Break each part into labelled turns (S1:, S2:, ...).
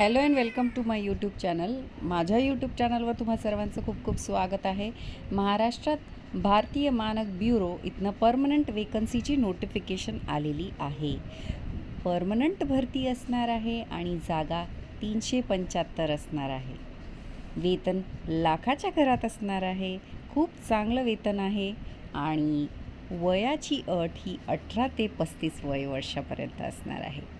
S1: Hello and welcome to my YouTube channel. माझ्या YouTube चॅनलवर तुम्हा सर्वांचं खूप खूप स्वागत आहे. महाराष्ट्रात भारतीय मानक ब्युरो इथनं परमनंट वेकन्सीची नोटिफिकेशन आलेली आहे. परमनंट भरती असणार आहे आणि जागा तीनशे पंच्याहत्तर असणार आहे. वेतन लाखाच्या घरात असणार आहे. खूप चांगलं वेतन आहे आणि वयाची अट ही अठरा ते पस्तीस वय वर्षापर्यंत असणार आहे.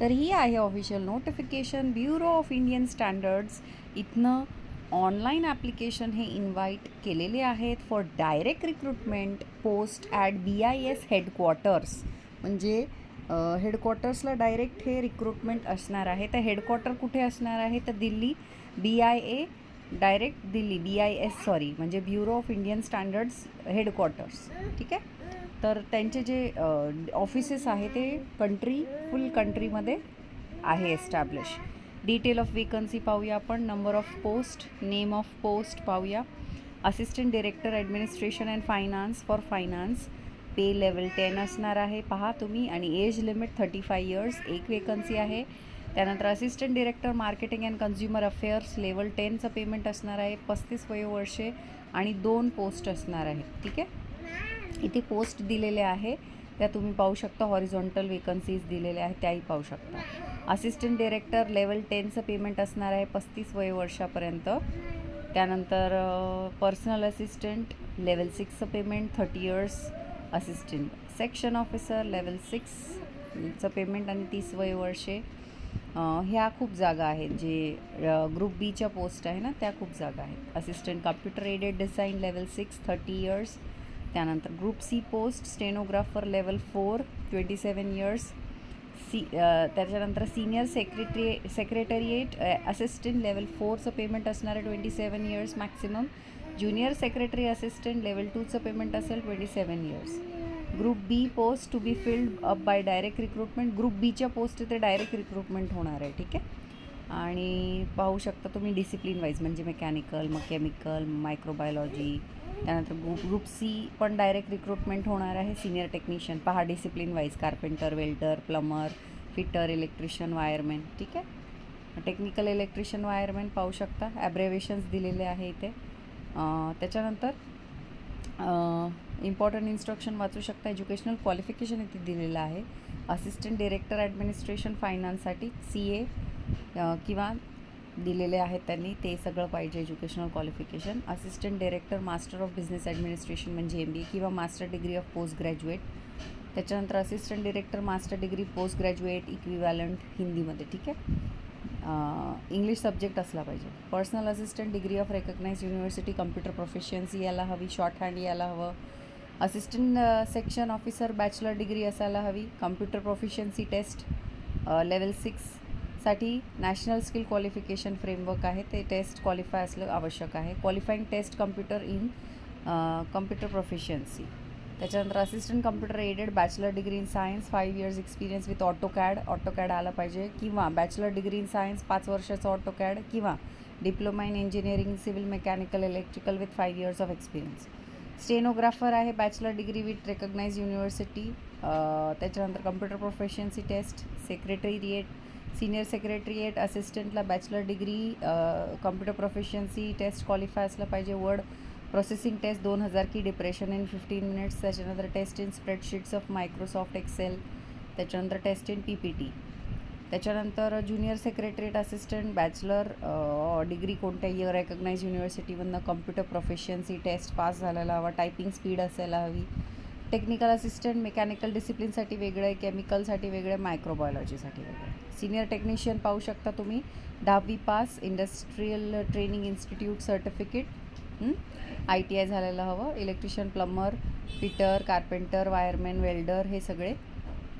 S1: तर ही आहे official notification bureau of Indian standards इथनं ऑनलाईन ॲप्लिकेशन हे इन्व्हाइट केलेले आहेत for direct recruitment post at B I S headquarters म्हणजे हेडक्वार्टर्सला डायरेक्ट हे रिक्रुटमेंट असणार आहे. तर हेडक्वार्टर कुठे असणार आहे? तर Delhi. B I A direct Delhi. B I S sorry म्हणजे bureau of Indian standards headquarters ठीक आहे? तर त्यांचे जे ऑफिसेस आहे ते कंट्री फुल कंट्रीमध्ये आहे एस्टॅब्लिश डिटेल ऑफ वेकन्सी पाहूया आपण number of post name of post पाहूया. Assistant director administration and finance for finance pay level ten असणार आहे. पहा तुम्ही आणि age limit thirty five years एक वेकन्सी आहे. त्यानंतर assistant director marketing and consumer affairs level टेनचं payment असणार आहे पस्तीस वयोवर्षे आणि दोन पोस्ट असणार आहे. ठीक आहे? इथे पोस्ट दिलेले आहे. त्या तुम्ही पाहू शकता हॉरिझॉन्टल वेकन्सीज दिलेल्या आहेत त्याही पाहू शकता. असिस्टंट डिरेक्टर लेवल टेनचं पेमेंट असणार आहे पस्तीस वयोवर्षापर्यंत त्यानंतर personal assistant level सिक्सचं payment thirty years assistant section officer level सिक्सचं payment आणि तीस वयोवर्षे ह्या खूप जागा आहेत जे ग्रुप बीच्या पोस्ट आहे ना त्या खूप जागा आहेत. Assistant computer aided design level six thirty years त्यानंतर group C post stenographer level four twenty seven years C त्याच्यानंतर senior secretary secretariat assistant level फोरचं payment असणार आहे twenty seven years maximum junior secretary assistant level टूचं payment असेल twenty seven years group B post to be filled up by direct recruitment group बीच्या post इथे direct recruitment होणार आहे ठीक आहे? आणि पाहू शकता तुम्ही डिसिप्लिन वाईज म्हणजे मेकॅनिकल मग केमिकल मायक्रोबायोलॉजी त्यानंतर ग्रुप ग्रुप सी पण डायरेक्ट रिक्रुटमेंट होणार आहे सिनियर टेक्निशियन पहा discipline wise carpenter welder plumber fitter electrician wireman ठीक आहे? टेक्निकल इलेक्ट्रिशियन वायरमॅन पाहू शकता. ॲब्रेवेशन्स दिलेले आहे इथे. त्याच्यानंतर इम्पॉर्टंट इन्स्ट्रक्शन वाचू शकता. एज्युकेशनल क्वालिफिकेशन इथे दिलेलं आहे. असिस्टंट डिरेक्टर ॲडमिनिस्ट्रेशन फायनान्ससाठी सी ए किंवा दिलेले आहेत त्यांनी ते सगळं पाहिजे educational qualification assistant director master of business administration म्हणजे एम बी ए किंवा master degree of post graduate त्याच्यानंतर assistant director master degree post graduate equivalent हिंदीमध्ये ठीक आहे? इंग्लिश सब्जेक्ट असला पाहिजे. Personal assistant degree of recognise university computer proficiency यायला हवी शॉर्ट हँड यायला हवं. Assistant section officer bachelor degree असायला हवी. Computer proficiency test level six साठी नॅशनल स्किल क्वालिफिकेशन फ्रेमवर्क आहे. ते टेस्ट क्वालिफाय असलं आवश्यक आहे. Qualifying test computer in computer proficiency त्याच्यानंतर assistant computer aided bachelor degree in science five years experience with auto CAD auto CAD आला पाहिजे. किंवा बॅचलर डिग्री इन सायन्स पाच वर्षाचं ऑटो कॅड किंवा diploma in engineering civil mechanical electrical with five years of experience stenographer आहे. Bachelor degree with recognise university त्याच्यानंतर computer proficiency test secretariat senior secretariat असिस्टंटला bachelor degree computer proficiency test qualify असलं पाहिजे. Word processing test दोन हजार key depression in fifteen minutes त्याच्यानंतर test in spreadsheets of Microsoft Excel त्याच्यानंतर test in P P T त्याच्यानंतर junior secretariat assistant bachelor degree कोणत्याही recognise युनिव्हर्सिटीमधनं computer proficiency test pass झालेला हवा. टायपिंग स्पीड असायला हवी. टेक्निकल असिस्टंट मेकॅनिकल डिसिप्लिनसाठी वेगळं आहे केमिकलसाठी वेगळं आहे मायक्रोबायोलॉजीसाठी वेगळं. सिनियर टेक्निशियन पाहू शकता तुम्ही. दहावी pass industrial training institute certificate I T I झालेलं हवं. Electrician plumber fitter carpenter wireman welder हे सगळे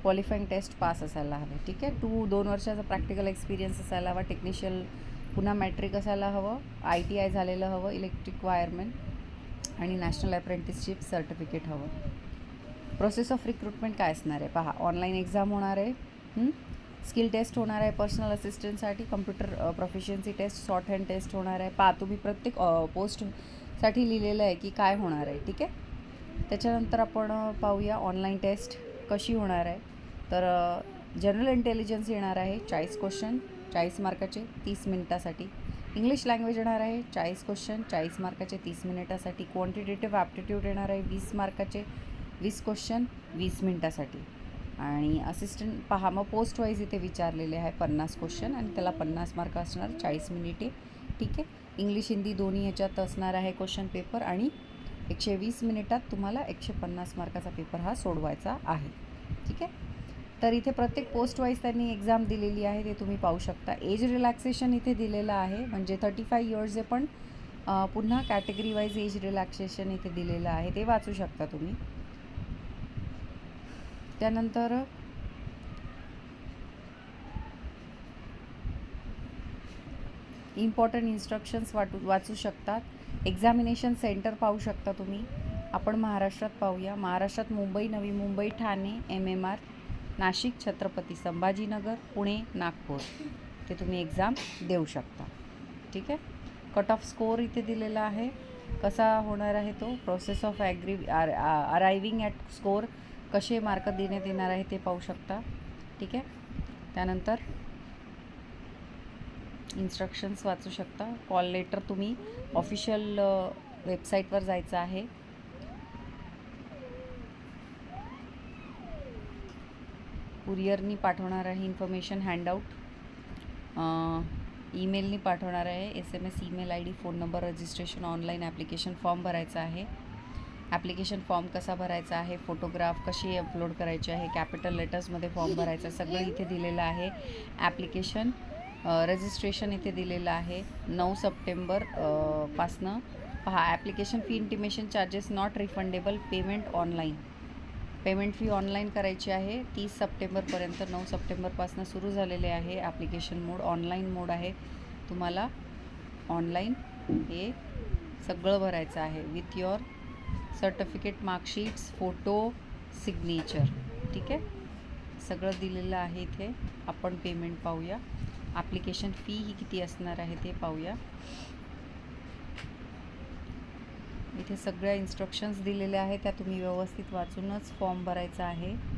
S1: क्वालिफाईंग टेस्ट पास असायला हवे. ठीक आहे? टू दोन वर्षाचा प्रॅक्टिकल एक्सपिरियन्स असायला हवा. टेक्निशियल पुन्हा मॅट्रिक असायला हवं. आय टी आय झालेलं हवं. इलेक्ट्रिक वायरमॅन आणि नॅशनल अप्रेंटिसशिप सर्टिफिकेट हवं. प्रोसेस ऑफ रिक्रुटमेंट काय असणार आहे? पहा ऑनलाईन एक्झाम होणार आहे स्किल टेस्ट होणार आहे personal असिस्टंटसाठी computer proficiency test short hand test होणार आहे. पहा तुम्ही प्रत्येक पोस्टसाठी लिहिलेलं आहे की काय होणार आहे ठीक आहे? त्याच्यानंतर आपण पाहूया ऑनलाईन टेस्ट कशी होणार आहे. तर जनरल इंटेलिजन्स येणार आहे चाळीस क्वेश्चन चाळीस मार्काचे तीस मिनिटासाठी. इंग्लिश लँग्वेज येणार आहे चाळीस क्वेश्चन चाळीस मार्काचे तीस मिनिटासाठी. क्वांटिटेटिव्ह ॲप्टिट्यूड येणार आहे वीस मार्काचे वीस क्वेश्चन वीस मिनिटासाठी. आणि असिस्टंट पहा मग पोस्ट वाईज इथे विचारलेले आहे पन्नास क्वेश्चन आणि त्याला पन्नास मार्क असणार चाळीस मिनिटे. ठीक आहे? इंग्लिश हिंदी दोन्ही ह्याच्यात असणार आहे क्वेश्चन पेपर आणि एकशे वीस मिनिटात तुम्हाला एकशे पन्नास मार्काचा पेपर हा सोडवायचा आहे. ठीक आहे? तर इथे प्रत्येक पोस्ट वाईज त्यांनी एक्झाम दिलेली आहे ते तुम्ही पाहू शकता. एज रिलॅक्सेशन इथे दिलेलं आहे म्हणजे थर्टी फाय इयर्स पण पुन्हा कॅटेगरी वाईज एज रिलॅक्सेशन इथे दिलेलं आहे ते वाचू शकता तुम्ही. त्यानंतर इम्पॉर्टंट इन्स्ट्रक्शन्स वाटू वाचू शकतात. एक्झामिनेशन सेंटर पाहू शकता तुम्ही. आपण महाराष्ट्रात पाहूया. महाराष्ट्रात Mumbai Navi Mumbai Thane M M R Nashik Chhatrapati Sambhajinagar Pune Nagpur. ते तुम्ही एक्झाम देऊ शकता. ठीक आहे? कट ऑफ स्कोअर इथे दिलेला आहे. कसा होणार आहे तो? Process of agree arriving at score कसे मार्क देण्यात येणार आहे ते पाहू शकता. ठीक आहे? त्यानंतर इन्स्ट्रक्शन्स वाचू शकता. कॉल लेटर तुम्ही ऑफिशियल वेबसाईटवर जायचं आहे. कुरिअरनी पाठवणार आहे इन्फॉर्मेशन हँडआउट ईमेलनी पाठवणार आहे. S M S email I D phone number registration online application form भरायचा आहे. ॲप्लिकेशन फॉर्म कसा भरायचा आहे फोटोग्राफ कशी अपलोड करायची आहे कॅपिटल लेटर्समध्ये फॉर्म भरायचा सगळं इथे दिलेलं आहे. ॲप्लिकेशन रजिस्ट्रेशन इथे दिलेलं आहे. नऊ सप्टेंबर पासनं. पहा application fee intimation charges not refundable payment online payment fee online करायची आहे. तीस सप्टेंबरपर्यंत नऊ सप्टेंबरपासून सुरू झालेले आहे ॲप्लिकेशन मोड ऑनलाईन मोड आहे. तुम्हाला ऑनलाईन हे सगळं भरायचं आहे. With your certificate marksheets photo signature. ठीक आहे? सगळं दिलेलं आहे इथे. आपण पेमेंट पाहूया. ॲप्लिकेशन फी ही किती असणार आहे ते पाहूया. इथे सगळ्या इन्स्ट्रक्शन्स दिलेल्या आहेत. त्या तुम्ही व्यवस्थित वाचूनच फॉर्म भरायचा आहे.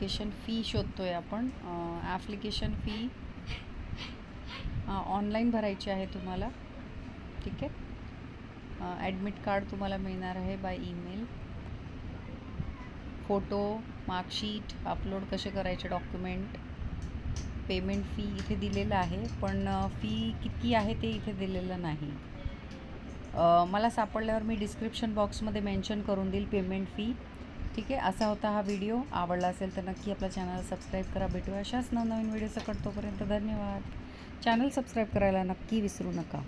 S1: ॲप्लिकेशन फी आहे आपण. ॲप्लिकेशन फी ऑनलाईन भरायची आहे तुम्हाला. ठीक आहे? ॲडमिट कार्ड तुम्हाला मिळणार आहे by email photo marksheet upload कसे करायचे डॉक्युमेंट पेमेंट फी इथे दिलेलं आहे पण फी किती आहे ते इथे दिलेलं नाही. मला सापडल्यावर मी डिस्क्रिप्शन बॉक्समध्ये मेन्शन करून देईल पेमेंट फी ठीक आहे असा होता हा व्हिडिओ. आवडला असेल तर नक्की आपला चॅनल सबस्क्राईब करा. भेटूया अशाच नवनवीन व्हिडिओ सकट तोपर्यंत धन्यवाद. चॅनल सबस्क्राईब करायला नक्की विसरू नका.